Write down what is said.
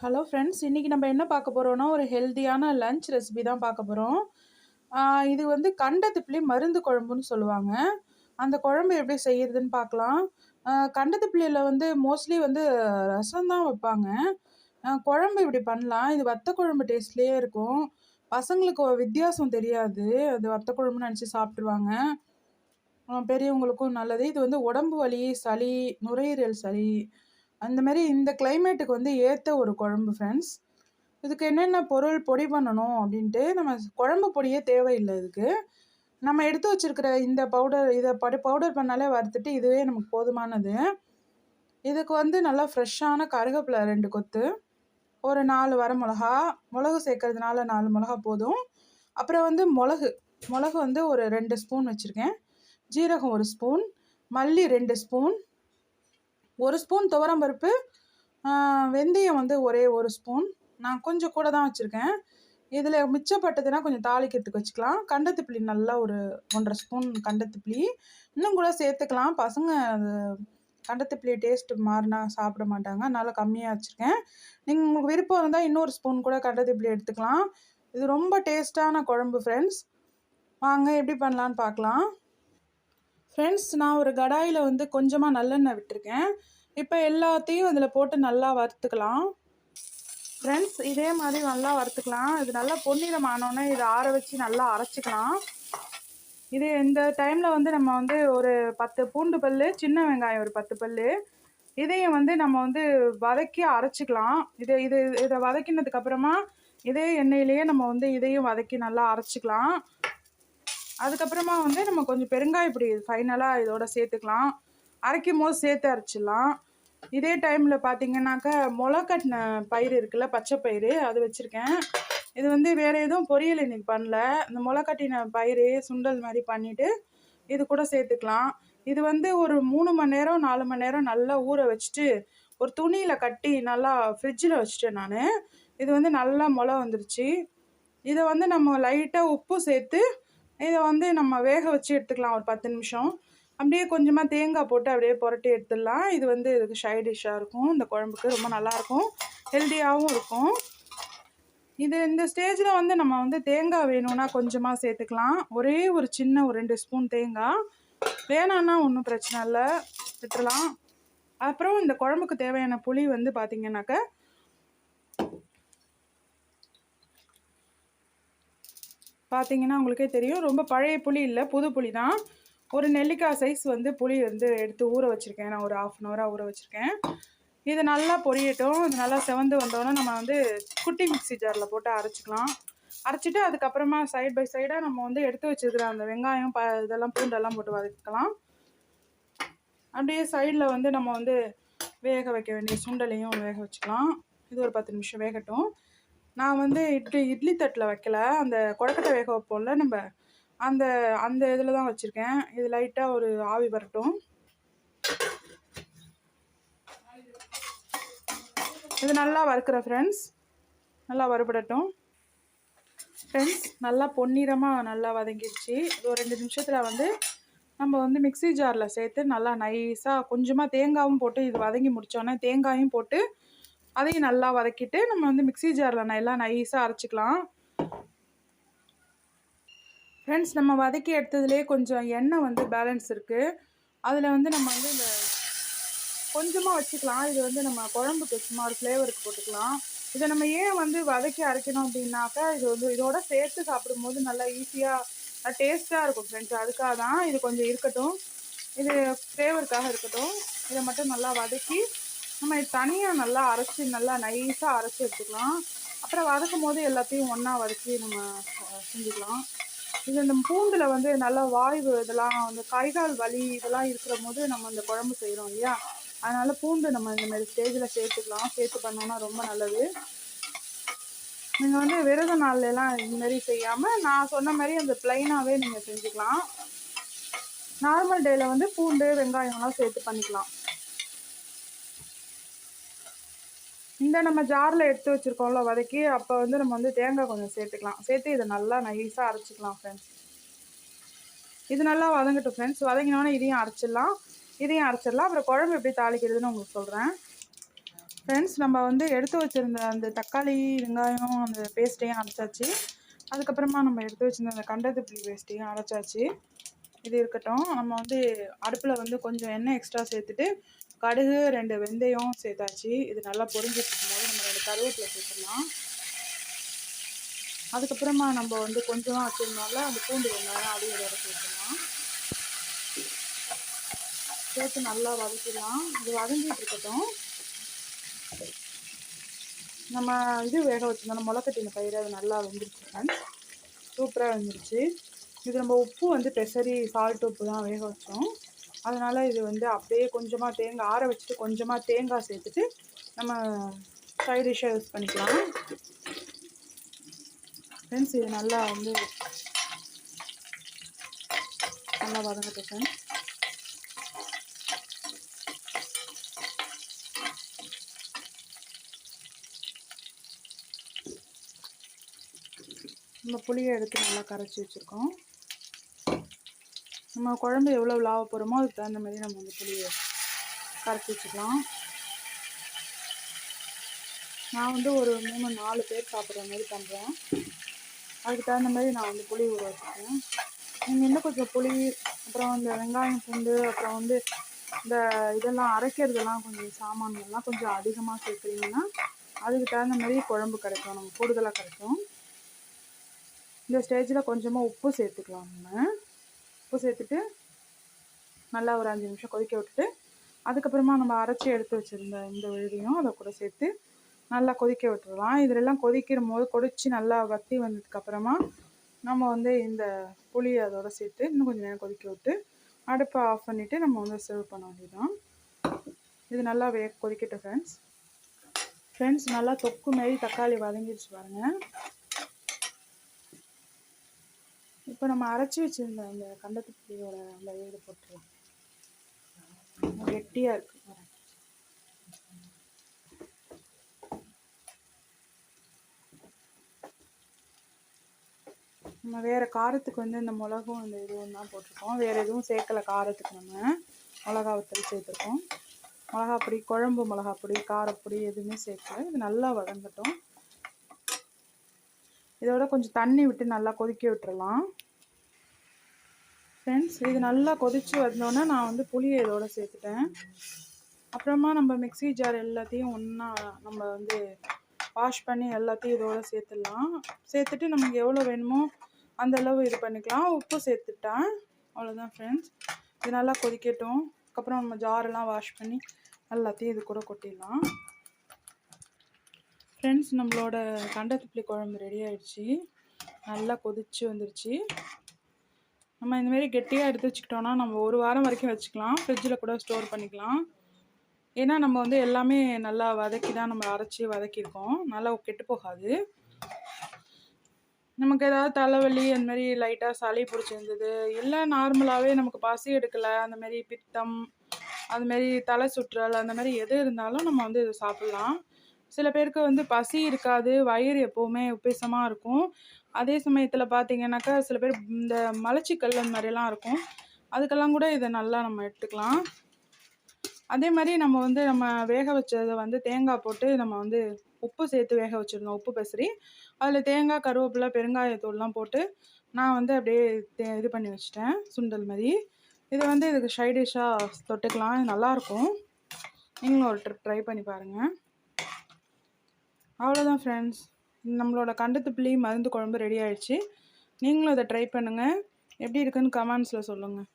Hello friends இன்றைக்கி நம்ம என்ன பார்க்க போகிறோம்னா ஒரு ஹெல்த்தியான லஞ்ச் ரெசிபி தான் பார்க்க போகிறோம் இது வந்து கண்டத்திப்பிலி மருந்து குழம்புன்னு சொல்லுவாங்க. அந்த குழம்பு எப்படி செய்யறதுன்னு பார்க்கலாம். கண்டத்திப்பிலியில் வந்து மோஸ்ட்லி வந்து ரசம் தான் வைப்பாங்க. குழம்பு இப்படி பண்ணலாம். இது வத்த குழம்பு டேஸ்ட்லேயே இருக்கும். பசங்களுக்கு வித்தியாசம் தெரியாது. அது வத்த குழம்புன்னு நினச்சி சாப்பிட்ருவாங்க பெரியவங்களுக்கும் நல்லது. இது வந்து உடம்பு வலி சளி நுரையீரல் சளி அந்த மாதிரி இந்த கிளைமேட்டுக்கு வந்து ஏற்ற ஒரு குழம்பு ஃப்ரெண்ட்ஸ் இதுக்கு என்னென்ன பொருள் பொடி பண்ணணும் அப்படின்ட்டு நம்ம குழம்பு பொடியே தேவையில்லை இதுக்கு. நம்ம எடுத்து வச்சுருக்கிற இந்த பவுடர் இதை படி பவுடர் பண்ணாலே வறுத்துட்டு இதுவே நமக்கு போதுமானது. இதுக்கு வந்து நல்லா ஃப்ரெஷ்ஷான கருவேப்பிலை ரெண்டு கொத்து ஒரு நாலு வரமிளகா மிளகு சேர்க்கறதுனால நாலு மிளகா போதும். அப்புறம் வந்து மிளகு மிளகு வந்து ஒரு ரெண்டு ஸ்பூன் வச்சுருக்கேன். ஜீரகம் ஒரு ஸ்பூன் மல்லி ரெண்டு ஸ்பூன் ஒரு ஸ்பூன் துவரம் பருப்பு வெந்தயம் வந்து ஒரே ஒரு ஸ்பூன். நான் கொஞ்சம் கூட தான் வச்சுருக்கேன். இதில் மிச்சப்பட்டதுன்னா கொஞ்சம் தாளிக்கிறதுக்கு வச்சுக்கலாம். கண்டத்திப்பிலி நல்லா ஒரு ஒன்றரை ஸ்பூன் கண்டத்திப்பிலி. இன்னும் கூட சேர்த்துக்கலாம். பசங்க அது கண்டத்திப்பிலி டேஸ்ட் மாறினா சாப்பிட மாட்டாங்க. அதனால் கம்மியாக வச்சுருக்கேன். நீங்கள் உங்களுக்கு விருப்பம் இருந்தால் இன்னொரு ஸ்பூன் கூட கண்டத்திப்பிலி எடுத்துக்கலாம். இது ரொம்ப டேஸ்ட்டான குழம்பு ஃப்ரெண்ட்ஸ் வாங்க எப்படி பண்ணலான்னு பார்க்கலாம். ஃப்ரெண்ட்ஸ் நான் ஒரு கடாயில் வந்து கொஞ்சமாக நல்லெண்ணெய் விட்டுருக்கேன். இப்போ எல்லாத்தையும் அதில் போட்டு நல்லா வறுத்துக்கலாம். ஃப்ரெண்ட்ஸ் இதே மாதிரி நல்லா வறுத்துக்கலாம். இது நல்லா பொன்னிறம் ஆனோடனே இதை ஆற வச்சு நல்லா அரைச்சிக்கலாம். இது இந்த டைமில் வந்து நம்ம வந்து ஒரு பத்து பூண்டு பல் சின்ன வெங்காயம் ஒரு பத்து பல் இதையும் வந்து நம்ம வந்து வதக்கி அரைச்சிக்கலாம். இது இது இதை வதக்கினதுக்கப்புறமா இதே எண்ணெயிலேயே நம்ம வந்து இதையும் வதக்கி நல்லா அரைச்சிக்கலாம். அதுக்கப்புறமா வந்து நம்ம கொஞ்சம் பெருங்காய இப்படி ஃபைனலாக இதோட சேர்த்துக்கலாம். அரைக்கும் போது சேர்த்து அரைச்சிடலாம். இதே டைமில் பார்த்தீங்கன்னாக்கா முளை கட்டின பயிர் இருக்குல்ல பச்சை பயிறு அது வச்சுருக்கேன். இது வந்து வேறு எதுவும் பொரியல் இன்றைக்கி பண்ணல. இந்த முளை கட்டின பயிறு சுண்டல் மாதிரி பண்ணிவிட்டு இது கூட சேர்த்துக்கலாம். இது வந்து ஒரு மூணு மணி நேரம் நாலு மணி நேரம் நல்லா ஊற வச்சுட்டு ஒரு துணியில் கட்டி நல்லா ஃப்ரிட்ஜில் வச்சுட்டேன் நான். இது வந்து நல்லா முளை வந்துருச்சு. இதை வந்து நம்ம லைட்டாக உப்பு சேர்த்து இதை வந்து நம்ம வேக வச்சு எடுத்துக்கலாம் ஒரு பத்து நிமிஷம். அப்படியே கொஞ்சமாக தேங்காய் போட்டு அப்படியே புரட்டி எடுத்துடலாம். இது வந்து இதுக்கு சைட் டிஷ்ஷாக இருக்கும். இந்த குழம்புக்கு ரொம்ப நல்லாயிருக்கும் ஹெல்த்தியாகவும் இருக்கும். இது இந்த ஸ்டேஜில் வந்து நம்ம வந்து தேங்காய் வேணும்னா கொஞ்சமாக சேர்த்துக்கலாம். ஒரே ஒரு சின்ன ஒரு ரெண்டு ஸ்பூன் தேங்காய். வேணான்னா ஒன்றும் பிரச்சனை இல்லை. விட்டுலாம் அப்புறம் இந்த குழம்புக்கு தேவையான புளி வந்து பார்த்தீங்கன்னாக்க பார்த்தீங்கன்னா உங்களுக்கே தெரியும் ரொம்ப பழைய புளி இல்லை புது புளி தான். ஒரு நெல்லிக்காய் சைஸ் வந்து புளி வந்து எடுத்து ஊற வச்சுருக்கேன். நான் ஒரு ஆஃப் அன் ஹவராக ஊற வச்சுருக்கேன். இது நல்லா பொரியட்டும். இது நல்லா செவந்து வந்தோடனே நம்ம வந்து குட்டி மிக்ஸி ஜாரில் போட்டு அரைச்சிக்கலாம். அரைச்சிட்டு அதுக்கப்புறமா சைட் பை சைடாக நம்ம வந்து எடுத்து வச்சுருக்கிற அந்த வெங்காயம் ப இதெல்லாம் பூண்டெல்லாம் போட்டு வதக்கலாம். அப்படியே சைடில் வந்து நம்ம வந்து வேக வைக்க வேண்டிய சுண்டலையும் வேக வச்சுக்கலாம். இது ஒரு பத்து நிமிஷம் வேகட்டும். நான் வந்து இட்லி இட்லி தட்டில் வைக்கல. அந்த கொடக்கட்டை வேக வைப்போம்ல நம்ம. அந்த அந்த இதில் தான் வச்சுருக்கேன். இது லைட்டாக ஒரு ஆவி வரட்டும். இது நல்லா வறுக்கிற ஃப்ரெண்ட்ஸ் நல்லா வறுபடட்டும். ஃப்ரெண்ட்ஸ் நல்லா பொன்னிறமாக நல்லா வதங்கிடுச்சு. இது ஒரு ரெண்டு நிமிஷத்தில் வந்து நம்ம வந்து மிக்ஸி ஜாரில் சேர்த்து நல்லா நைஸாக கொஞ்சமாக தேங்காயும் போட்டு இது வதங்கி முடித்தோன்னே தேங்காயும் போட்டு அதையும் நல்லா வதக்கிட்டு நம்ம வந்து மிக்ஸி ஜாரில் நல்லா நைஸாக அரைச்சிக்கலாம். ஃப்ரெண்ட்ஸ் நம்ம வதக்கி எடுத்ததுலேயே கொஞ்சம் எண்ணெய் வந்து பேலன்ஸ் இருக்குது அதில் வந்து நம்ம வந்து இந்த கொஞ்சமாக வச்சுக்கலாம். இது வந்து நம்ம குழம்புக்கு சும்மா ஒரு ஃப்ளேவருக்கு போட்டுக்கலாம். இதை நம்ம ஏன் வந்து வதக்கி அரைக்கணும் அப்படின்னாக்கா இது வந்து இதோட சேர்த்து சாப்பிடும்போது நல்லா ஈஸியாக டேஸ்ட்டாக இருக்கும் ஃப்ரெண்ட்ஸ் அதுக்காக தான் இது கொஞ்சம் இருக்கட்டும். இது ஃப்ளேவருக்காக இருக்கட்டும். இதை மட்டும் நல்லா வதக்கி நம்ம இது தனியாக நல்லா அரைச்சி நல்லா நைஸாக அரைச்சி எடுத்துக்கலாம். அப்புறம் வதக்கும் போது எல்லாத்தையும் ஒன்றா வதக்கி நம்ம செஞ்சுக்கலாம். இது இந்த பூண்டில் வந்து நல்லா வாய்வு இதெல்லாம் அந்த கைகால் வலி இதெல்லாம் இருக்கிற போது நம்ம இந்த குழம்பு செய்கிறோம் இல்லையா? அதனால் பூண்டு நம்ம இந்த மாதிரி ஸ்டேஜில் சேர்த்துக்கலாம். சேர்த்து பண்ணோன்னா ரொம்ப நல்லது. நீங்கள் வந்து விரத நாள்லலாம் எல்லாம் செய்யாமல் நான் சொன்ன மாதிரி அந்த ப்ளைனாகவே நீங்கள் செஞ்சுக்கலாம். நார்மல் டேயில் வந்து பூண்டு வெங்காயம்லாம் சேர்த்து பண்ணிக்கலாம். இந்த நம்ம ஜாரில் எடுத்து வச்சுருக்கோம்ல வதக்கி அப்போ வந்து நம்ம வந்து தேங்காய் கொஞ்சம் சேர்த்துக்கலாம். சேர்த்து இதை நல்லா நைஸாக அரைச்சிக்கலாம் ஃப்ரெண்ட்ஸ் இது நல்லா வதங்கட்டும் ஃப்ரெண்ட்ஸ் வதங்கினோடனே இதையும் அரைச்சிடலாம். இதையும் அரைச்சிடலாம். அப்புறம் குழம்பு எப்படி தாளிக்கிறதுன்னு உங்களுக்கு சொல்கிறேன் ஃப்ரெண்ட்ஸ் நம்ம வந்து எடுத்து வச்சுருந்த அந்த தக்காளி வெங்காயம் அந்த பேஸ்ட்டையும் அரைச்சாச்சு. அதுக்கப்புறமா நம்ம எடுத்து வச்சுருந்த அந்த கண்டது புளி பேஸ்ட்டையும் அரைச்சாச்சு. இது இருக்கட்டும். நம்ம வந்து அடுப்பில் வந்து கொஞ்சம் எண்ணெய் எக்ஸ்ட்ரா சேர்த்துட்டு கடுகு ரெண்டு வெந்தயம் சேர்த்தாச்சு. இது நல்லா பொறிஞ்சிட்டு இருக்கும்போது நம்ம ரெண்டு கருவேப்பிலை சேர்த்துடலாம். அதுக்கப்புறமா நம்ம வந்து கொஞ்சமாக வச்சுருந்தோம்ல அந்த பூண்டு வெங்காயம் அதையும் இதோட சேர்த்துடலாம். சேர்த்து நல்லா வதக்கிடலாம். இது வதங்கிட்டு இருக்கட்டும். நம்ம இது வேக வச்சுருந்தோம். முளைக்கட்டின பயிர் அது நல்லா வெந்துருச்சு சூப்பராக வெந்துருச்சு. இது நம்ம உப்பு வந்து பெசரி சால்ட் உப்பு தான் வேக வச்சோம். அதனால் இது வந்து அப்படியே கொஞ்சமாக தேங்காய் ஆற வச்சுட்டு கொஞ்சமாக தேங்காய் சேர்த்துட்டு நம்ம சைட் டிஷ்ஷாக யூஸ் பண்ணிக்கலாம். ஃப்ரெண்ட்ஸ் இது நல்லா வந்து நல்லா வதங்கட்டும் ஃப்ரெண்ட்ஸ் நம்ம புளியை எடுத்து நல்லா கரைச்சி வச்சுருக்கோம். நம்ம குழம்பு எவ்வளோ லாவ போகிறோமோ அதுக்கு தகுந்த மாதிரி நம்ம வந்து புளியை கரைச்சி வச்சுக்கலாம். நான் வந்து ஒரு மூணு நாலு பேர் சாப்பிட்ற மாதிரி பண்ணுறேன் அதுக்கு தகுந்த மாதிரி நான் வந்து புளி ஊற வச்சுருக்கேன் நீங்கள் இன்னும் கொஞ்சம் புளி அப்புறம் இந்த வெங்காயம் பூண்டு அப்புறம் வந்து இந்த இதெல்லாம் அரைக்கிறதெல்லாம் கொஞ்சம் சாமான்கள்லாம் கொஞ்சம் அதிகமாக சேர்க்குறீங்கன்னா அதுக்கு தகுந்த மாதிரி குழம்பு கிடைக்கும் நம்ம கூடுதலாக கிடைக்கும் இந்த ஸ்டேஜில் கொஞ்சமாக உப்பு சேர்த்துக்கலாம் நம்ம. உப்பு சேர்த்துட்டு நல்லா ஒரு அஞ்சு நிமிஷம் கொதிக்க விட்டுட்டு அதுக்கப்புறமா நம்ம அரைச்சி எடுத்து வச்சுருந்த இந்த விழுதியும் அதை கூட சேர்த்து நல்லா கொதிக்க விட்டுடலாம் இதிலெல்லாம் கொதிக்கிற போது கொதித்து நல்லா வத்தி வந்ததுக்கப்புறமா நம்ம வந்து இந்த புளியை அதோட சேர்த்து இன்னும் கொஞ்சம் நேரம் கொதிக்க விட்டு அடுப்பை ஆஃப் பண்ணிவிட்டு நம்ம வந்து சர்வ் பண்ண வேண்டியதான் இது நல்லா வே கொதிக்கட்டும் ஃப்ரெண்ட்ஸ் ஃப்ரெண்ட்ஸ் நல்லா தொக்கு மாரி தக்காளி வதங்கிடுச்சு பாருங்கள் இப்போ நம்ம அரைச்சி வச்சுருந்த அந்த கண்டத்து அந்த இது போட்டுருவோம் கெட்டியாக இருக்குது நம்ம வேறு காரத்துக்கு வந்து இந்த மிளகும் இந்த இதுவும் தான் போட்டிருக்கோம். வேறு எதுவும் சேர்க்கலை காரத்துக்கு நம்ம. மிளகா வத்தல் சேர்த்துருக்கோம். மிளகாப்பொடி குழம்பு மிளகாப்பொடி காரப்பொடி எதுவுமே சேர்க்கல. இது நல்லா வதங்கட்டும். இதோட கொஞ்சம் தண்ணி விட்டு நல்லா கொதிக்க விட்டுறலாம். ஃப்ரெண்ட்ஸ் இது நல்லா கொதித்து வந்தோன்னே நான் வந்து புளியை இதோட சேர்த்துட்டேன். அப்புறமா நம்ம மிக்சி ஜார் எல்லாத்தையும் ஒன்றா நம்ம வந்து வாஷ் பண்ணி எல்லாத்தையும் இதோட சேர்த்துடலாம். சேர்த்துட்டு நமக்கு எவ்வளோ வேணுமோ அந்த அளவு இது பண்ணிக்கலாம். உப்பு சேர்த்துட்டேன். அவ்வளோதான் ஃப்ரெண்ட்ஸ் இது நல்லா கொதிக்கட்டும். அதுக்கப்புறம் நம்ம ஜாரெல்லாம் வாஷ் பண்ணி எல்லாத்தையும் இது கூட கொட்டிடலாம். ஃப்ரெண்ட்ஸ் நம்மளோட கண்டத்துப்புளி குழம்பு ரெடி ஆகிடுச்சி நல்லா கொதிச்சு வந்துருச்சு. நம்ம இந்தமாரி கெட்டியாக எடுத்து வச்சுக்கிட்டோன்னா நம்ம ஒரு வாரம் வரைக்கும் வச்சுக்கலாம். ஃப்ரிட்ஜில் கூட ஸ்டோர் பண்ணிக்கலாம். ஏன்னா நம்ம வந்து எல்லாமே நல்லா வதக்கி தான் நம்ம அரைச்சி வதக்கியிருக்கோம். நல்லா கெட்டு போகாது. நமக்கு ஏதாவது தலைவலி அந்த மாதிரி லைட்டாக சளி பிடிச்சிருந்தது இல்லை நார்மலாகவே நமக்கு பசி எடுக்கலை அந்த மாதிரி பித்தம் அதுமாரி தலை சுற்றல் அந்த மாதிரி எது இருந்தாலும் நம்ம வந்து இதை சாப்பிட்லாம். சில பேருக்கு வந்து பசி இருக்காது வயிறு எப்போவுமே உப்பேசமாக இருக்கும். அதே சமயத்தில் பார்த்தீங்கன்னாக்கா சில பேர் இந்த மலச்சிக்கல் அந்த மாதிரிலாம் இருக்கும். அதுக்கெல்லாம் கூட இதை நல்லா நம்ம எடுத்துக்கலாம். அதே மாதிரி நம்ம வந்து நம்ம வேக வச்சதை வந்து தேங்காய் போட்டு நம்ம வந்து உப்பு சேர்த்து வேக வச்சுருந்தோம் உப்பு பசரி அதில் தேங்காய் கருவேப்பிலை பெருங்காயத்தூள்லாம் போட்டு நான் வந்து அப்படியே இது பண்ணி வச்சுட்டேன். சுண்டல் மாதிரி. இதை வந்து இதுக்கு ஷைடிஷாக தொட்டுக்கலாம். இது நல்லாயிருக்கும் நீங்களும் ஒரு ட்ரிப் ட்ரை பண்ணி பாருங்கள் அவ்வளோதான் ஃப்ரெண்ட்ஸ் நம்மளோட கண்டத்துப்புளி மருந்து குழம்பு ரெடி ஆயிடுச்சு. நீங்களும் இதை ட்ரை பண்ணுங்கள் எப்படி இருக்குன்னு கமெண்ட்ஸில் சொல்லுங்கள்